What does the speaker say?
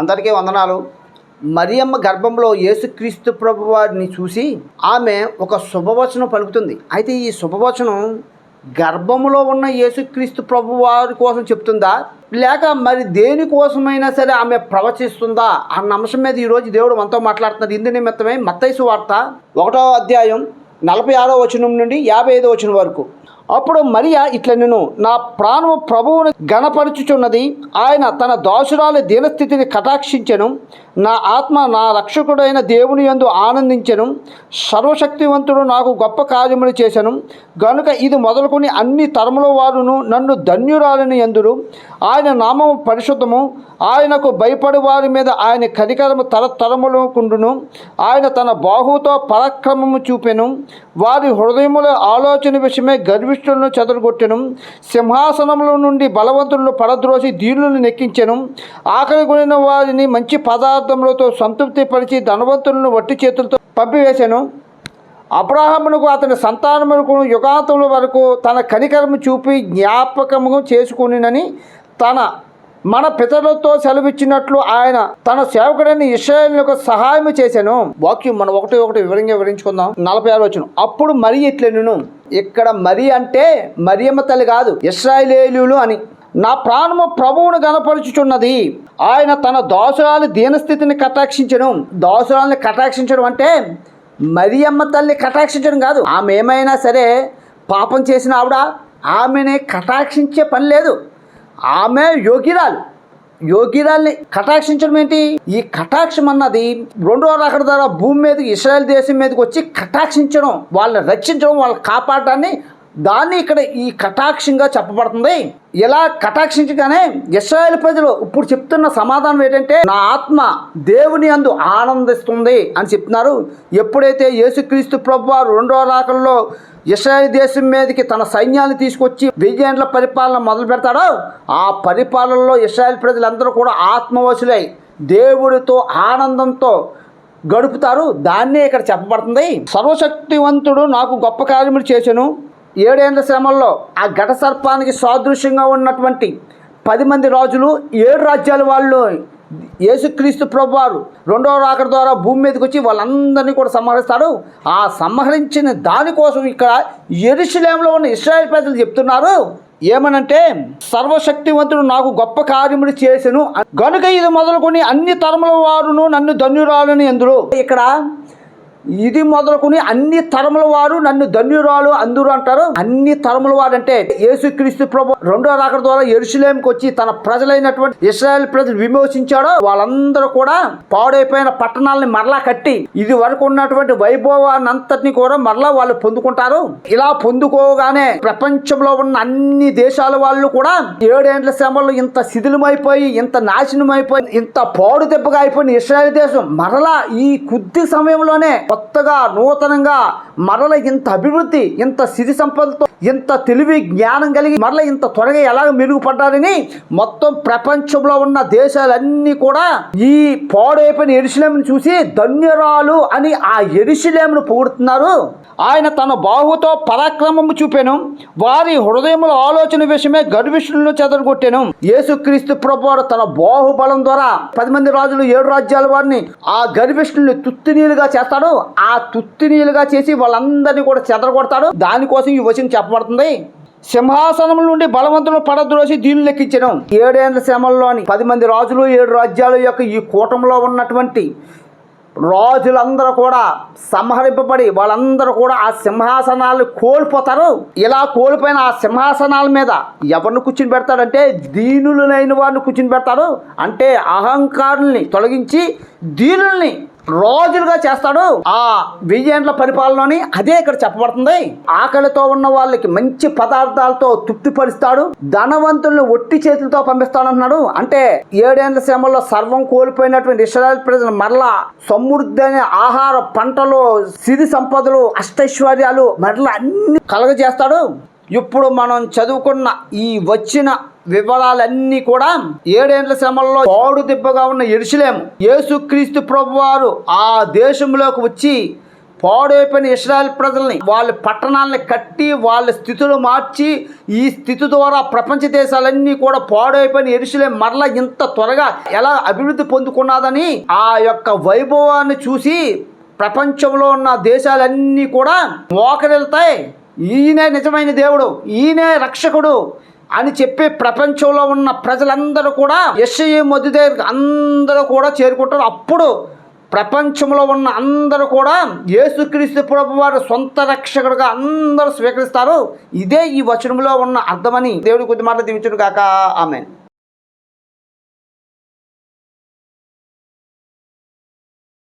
అందరికీ వందనాలు. మరియమ్మ గర్భంలో యేసుక్రీస్తు ప్రభు వారిని చూసి ఆమె ఒక శుభవచనం పలుకుతుంది. అయితే ఈ శుభవచనం గర్భంలో ఉన్న యేసుక్రీస్తు ప్రభు వారి కోసం చెప్తుందా? లేక మరి దేనికోసమైనా సరే ఆమె ప్రవచిస్తుందా? అన్న అంశం మీద ఈరోజు దేవుడు మనతో మాట్లాడుతున్నారు ఇందు నిమిత్తమే మత్తైసు వార్త ఒకటో అధ్యాయం నలభై ఆరో వచనం నుండి యాభై ఐదో వచనం వరకు. అప్పుడు మరియా ఇట్లా నేను నా ప్రాణము ప్రభువును గణపరుచుచున్నది ఆయన తన దాసురాలి దీనస్థితిని కటాక్షించెను నా ఆత్మ నా రక్షకుడైన దేవుని యందు ఆనందించెను సర్వశక్తివంతుడు నాకు గొప్ప కార్యములు చేశాను గనుక ఇది మొదలుకొని అన్ని తరముల వారును నన్ను ధన్యురాలని ఎందురు ఆయన నామము పరిశుద్ధము ఆయనకు భయపడి వారి మీద ఆయన కనికరము తరతరములకుండును ఆయన తన బాహుతో పరాక్రమము చూపెను వారి హృదయముల ఆలోచన విషయమే దుష్టులను చెదరగొట్టెను. సింహాసనంలో నుండి బలవంతులను పడద్రోసి దీనులను నెక్కించెను. ఆకలి కొనిన వారిని మంచి పదార్థములతో సంతృప్తి పరిచి ధనవంతులను వట్టి చేతులతో పంపివేశాను అబ్రాహమునకు అతని సంతానమునకు యుగాంతముల వరకు తన కనికరము చూపి జ్ఞాపకము చేసుకునినని తన మన పితరులతో సెలవిచ్చినట్లు ఆయన తన సేవకుడైన ఇస్రాయేల్కు సహాయం చేశాను వాక్యం మనం ఒకటి ఒకటి వివరంగా వివరించుకుందాం. నలభై ఆరు వచ్చిన అప్పుడు మరి ఇట్లెను ఇక్కడ మరి అంటే మరియమ్మ తల్లి కాదు ఇస్రాయేలీలు అని. నా ప్రాణము ప్రభువును గనపరుచుచున్నది ఆయన తన దాసురాలి దీనస్థితిని కటాక్షించడం దాసురాలిని కటాక్షించడం అంటే మరియమ్మ తల్లి కటాక్షించడం కాదు. ఆమె ఏమైనా సరే పాపం చేసిన ఆవిడ ఆమెని కటాక్షించే పని లేదు. ఆమె యోగిరాలు యోగిరాల్ని కటాక్షించడం ఏంటి? ఈ కటాక్షం అన్నది రెండో అక్కడ ద్వారా భూమి మీదకి ఇస్రాయల్ దేశం మీదకి వచ్చి కటాక్షించడం వాళ్ళని రక్షించడం వాళ్ళని కాపాడడాన్ని దాన్ని ఇక్కడ ఈ కటాక్షంగా చెప్పబడుతుంది. ఇలా కటాక్షించగానే ఇస్రాయేల్ ప్రజలు ఇప్పుడు చెప్తున్న సమాధానం ఏంటంటే నా ఆత్మ దేవుని అందు ఆనందిస్తుంది అని చెప్తున్నారు. ఎప్పుడైతే యేసుక్రీస్తు ప్రభు వారు రెండో రాకల్లో ఇస్రాయేల్ దేశం మీదకి తన సైన్యాన్ని తీసుకొచ్చి వెయ్యేండ్ల పరిపాలన మొదలు పెడతాడో ఆ పరిపాలనలో ఇస్రాయేల్ ప్రజలందరూ కూడా ఆత్మవశులై దేవుడితో ఆనందంతో గడుపుతారు. దాన్నే ఇక్కడ చెప్పబడుతుంది. సర్వశక్తివంతుడు నాకు గొప్ప కార్యములు చేశాను. ఏడేళ్ళ శ్రమల్లో ఆ ఘట సర్పానికి సాదృశ్యంగా ఉన్నటువంటి పది మంది రాజులు ఏడు రాజ్యాల వాళ్ళు యేసుక్రీస్తు ప్రభు వారు రెండవ రాకడ ద్వారా భూమి మీదకి వచ్చి వాళ్ళందరినీ కూడా సంహరిస్తాడు ఆ సంహరించిన దానికోసం ఇక్కడ ఎరుశలేంలో ఉన్న ఇస్రాయల్ ప్రజలు చెప్తున్నారు. ఏమనంటే సర్వశక్తివంతుడు నాకు గొప్ప కార్యములు చేసెను. గనుక ఇది మొదలుకొని అన్ని తరముల వారును నన్ను ధన్యురాలని ఎందులో ఇక్కడ ఇది మొదలుకొని అన్ని తరముల వారు నన్ను ధన్యురాలు అందరూ అంటారు. అన్ని తరముల వారు అంటే యేసుక్రీస్తు ప్రభు రెండో రాకడ ద్వారా ఎరుసలేంకి వచ్చి తన ప్రజలైనటువంటి ఇస్రాయల్ ప్రజలు విమోచించాడో వాళ్ళందరూ కూడా పాడైపోయిన పట్టణాలని మరలా కట్టి ఇది వరకు ఉన్నటువంటి వైభవాన్ని అంతటిని కూడా మరలా వాళ్ళు పొందుకుంటారు. ఇలా పొందుకోగానే ప్రపంచంలో ఉన్న అన్ని దేశాల వాళ్ళు కూడా ఏడేండ్ల శ్రమలు ఇంత శిథిలమైపోయి ఇంత నాశనమైపోయి ఇంత పాడు దెబ్బగా అయిపోయిన ఇస్రాయల్ దేశం మరలా ఈ కొద్ది సమయంలోనే కొత్తగా నూతనంగా మరల ఇంత అభివృద్ధి ఇంత సిరి సంపదతో ఇంత తెలివి జ్ఞానం కలిగి మరల ఇంత త్వరగా ఎలాగ మెరుగుపడ్డారని మొత్తం ప్రపంచంలో ఉన్న దేశాలన్నీ కూడా ఈ పాడైపోయిన ఎరుసలేమును చూసి ధన్యరాలు అని ఆ ఎరుసలేమును పొగుడుతున్నారు. ఆయన తన బాహుతో పరాక్రమము చూపాను. వారి హృదయముల ఆలోచన విషయమే గర్విష్ణులను చెదరగొట్టాను. యేసుక్రీస్తు ప్రభువారు తన బాహుబలం ద్వారా పది మంది రాజులు ఏడు రాజ్యాల వారిని ఆ గర్విష్ణుల్ని తుత్తినీలుగా చేస్తాడు. ఆ తుత్తినీలుగా చేసి వాళ్ళందరినీ కూడా చెదరగొడతాడు. దానికోసం ఈ వచనం చెప్పబడుతుంది సింహాసనం నుండి బలవంతులు పడద్రోసి దీన్ని లెక్కించను ఏడేళ్ళ శ్రమల్లోని పది మంది రాజులు ఏడు రాజ్యాల యొక్క ఈ కూటంలో ఉన్నటువంటి రాజులందరూ కూడా సంహరింపబడి వాళ్ళందరూ కూడా ఆ సింహాసనాలు కోల్పోతారు. ఇలా కోల్పోయిన ఆ సింహాసనాల మీద ఎవరిని కూర్చుని పెడతాడంటే దీనులైన వారిని కూర్చుని పెడతారు. అంటే అహంకారుల్ని తొలగించి దీనుల్ని రాజులుగా చేస్తాడు. ఆ వెయ్యేండ్ల పరిపాలనని అదే ఇక్కడ చెప్పబడుతుంది. ఆకలితో ఉన్న వాళ్ళకి మంచి పదార్థాలతో తృప్తిపరుస్తాడు. ధనవంతుల్ని ఒట్టి చేతులతో పంపిస్తాడు అంటున్నాడు అంటే ఏడేండ్ల శ్రమల్లో సర్వం కోల్పోయినటువంటి ఇస్రాయల్ ప్రజలు మరలా సమృద్ధి అనే ఆహార పంటలు సిరి సంపదలు అష్టైశ్వర్యాలు మరలా అన్ని కలగజేస్తాడు. ఇప్పుడు మనం చదువుకున్న ఈ వచ్చిన వివరాలన్నీ కూడా ఏడేండ్ల శ్రమల్లో పాడు దిబ్బగా ఉన్న ఎరుసలేము. యేసుక్రీస్తు ప్రభు వారు ఆ దేశంలోకి వచ్చి పాడైపోయిన ఇస్రాయల్ ప్రజల్ని వాళ్ళ పట్టణాలని కట్టి వాళ్ళ స్థితులు మార్చి ఈ స్థితి ద్వారా ప్రపంచ దేశాలన్నీ కూడా పాడైపోయిన ఎరుసలే మరలా ఇంత త్వరగా ఎలా అభివృద్ధి పొందుకున్నదని ఆ యొక్క వైభవాన్ని చూసి ప్రపంచంలో ఉన్న దేశాలన్నీ కూడా మోకరెళ్తాయి ఈయనే నిజమైన దేవుడు ఈయనే రక్షకుడు అని చెప్పి ప్రపంచంలో ఉన్న ప్రజలందరూ కూడా ఎస్ఐ మొద్దు దగ్గరికి అందరూ కూడా చేరుకుంటారు. అప్పుడు ప్రపంచంలో ఉన్న అందరూ కూడా యేసుక్రీస్తు ప్రభు వారు సొంత రక్షకుడుగా అందరూ స్వీకరిస్తారు. ఇదే ఈ వచనంలో ఉన్న అర్థమని దేవుడి కొద్ది మాటలు దీవించును కాక ఆమె